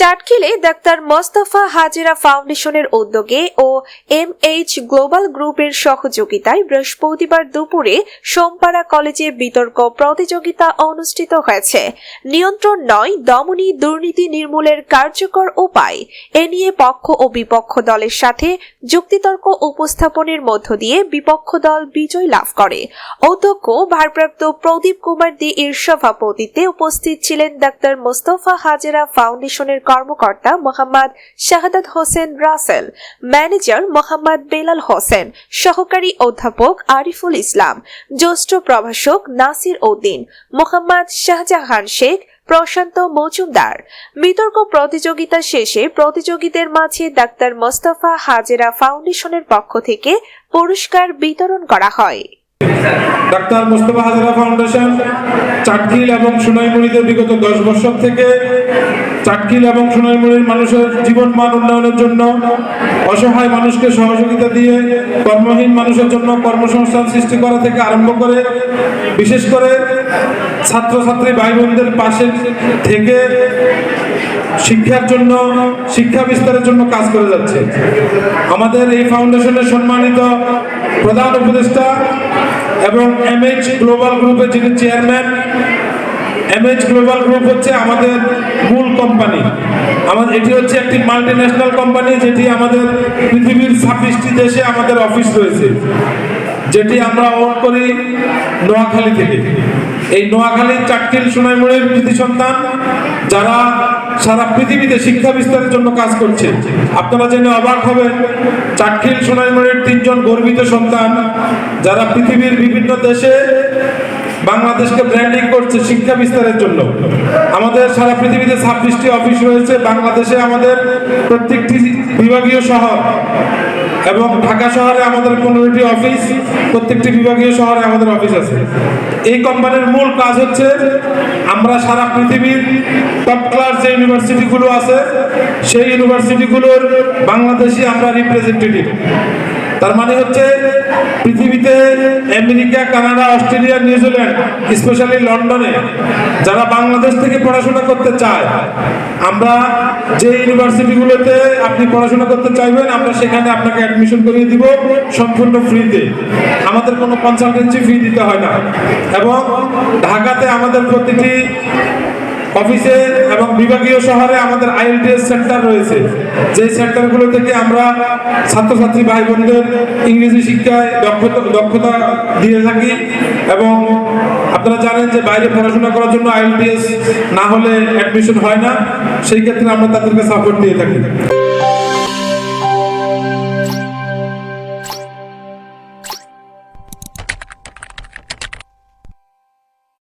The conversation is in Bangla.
চাটখিলে ডাক্তার মোস্তফা হাজিরা ফাউন্ডেশনের উদ্যোগে ও এম এইচ গ্লোবাল গ্রুপের সহযোগিতায় বৃহস্পতিবার দুপুরে সোমপাড়া কলেজে বিতর্ক প্রতিযোগিতা অনুষ্ঠিত হয়েছে। নিয়ন্ত্রণ নয়, দমনী দুর্নীতি নির্মূলের কার্যকর উপায়। এ নিয়ে পক্ষ ও বিপক্ষ দলের সাথে যুক্তিতর্ক উপস্থাপনের মধ্য দিয়ে বিপক্ষ দল বিজয় লাভ করে। অধ্যক্ষ ভারপ্রাপ্ত প্রদীপ কুমার দে এর সভাপতিত্বে উপস্থিত ছিলেন ডাক্তার মোস্তফা হাজেরা ফাউন্ডেশনের কর্মকর্তা মোহাম্মদ শাহাদাত হোসেন রাসেল, ম্যানেজার মোহাম্মদ বেলাল হোসেন, সহকারী অধ্যাপক আরিফুল ইসলাম, জ্যেষ্ঠ প্রভাষক নাসির উদ্দিন, মোহাম্মদ শাহজাহান শেখ, প্রশান্ত মজুমদার। বিতর্ক প্রতিযোগিতা শেষে প্রতিযোগীদের মাঝে ডাক্তার মোস্তফা হাজেরা ফাউন্ডেশনের পক্ষ থেকে পুরস্কার বিতরণ করা হয়। ডাক্তার মোস্তফা হাজারা ফাউন্ডেশন চাটকিল এবং সোনাইমুড়িতে বিগত দশ বছর থেকে চাটকিল এবং সোনাইমুড়ির মানুষের জীবন মান উন্নয়নের জন্য, অসহায় মানুষকে সহযোগিতা দিয়ে কর্মহীন মানুষের জন্য কর্মসংস্থান সৃষ্টি করা থেকে আরম্ভ করে, বিশেষ করে ছাত্রছাত্রী ভাই বোনদের পাশে থেকে শিক্ষার জন্য, শিক্ষা বিস্তারের জন্য কাজ করে যাচ্ছে। আমাদের এই ফাউন্ডেশনের সম্মানিত প্রধান উপদেষ্টা এবং এমএইচ গ্লোবাল গ্রুপের যিনি চেয়ারম্যান এমএইচ গ্লোবাল গ্রুপ হচ্ছে আমাদের মূল কোম্পানি আমাদের এটি হচ্ছে একটি মাল্টি ন্যাশনাল কোম্পানি যেটি আমাদের পৃথিবীর ছাব্বিশটি দেশে আমাদের অফিস রয়েছে, যেটি আমরা ওন করি নোয়াখালী থেকে। এই নোয়াখালী চাটকিল সোনাইমুড়ির কৃতি সন্তান, যারা সারা পৃথিবীতে শিক্ষা বিস্তারের জন্য কাজ করছে। আপনারা জেনে অবাক হবেন চাটখিল সোনাইমুড়ির তিনজন গর্বিত সন্তান, যারা পৃথিবীর বিভিন্ন দেশে বাংলাদেশকে ব্র্যান্ডিং করছে শিক্ষা বিস্তারের জন্য। আমাদের সারা পৃথিবীতে ছাব্বিশটি অফিস রয়েছে, বাংলাদেশে আমাদের প্রত্যেকটি বিভাগীয় শহর এবং ঢাকা শহরে আমাদের পনেরোটি অফিস, প্রত্যেকটি বিভাগীয় শহরে আমাদের অফিস আছে। এই কোম্পানির মূল কাজ হচ্ছে আমরা সারা পৃথিবীর টপ ক্লাস যে ইউনিভার্সিটিগুলো আছে, সেই ইউনিভার্সিটিগুলোর বাংলাদেশি আমরা রিপ্রেজেন্টেটিভ তার মানে হচ্ছে পৃথিবীতে America, Canada, Australia, New Zealand, specially লন্ডনে যারা বাংলাদেশ থেকে পড়াশোনা করতে চায়, আমরা যে ইউনিভার্সিটিগুলোতে আপনি পড়াশোনা করতে চাইবেন, আমরা সেখানে আপনাকে অ্যাডমিশন করিয়ে দিব সম্পূর্ণ ফ্রিতে আমাদের কোনো কনসালটেন্সি ফি দিতে হয় না। এবং ঢাকাতে আমাদের প্রতিটি অফিসে এবং বিভাগীয় শহরে আমাদের আইএলটিএস সেন্টার রয়েছে। যে সেন্টারগুলো থেকে আমরা ছাত্রছাত্রী ভাই বোনদের ইংরেজি শিক্ষায় দক্ষতা দক্ষতা দিয়ে থাকি এবং আপনারা জানেন যে বাইরে পড়াশোনা করার জন্য আইএলটিএস না হলে অ্যাডমিশন হয় না, সেই ক্ষেত্রে আমরা তাদেরকে সাপোর্ট দিয়ে থাকি।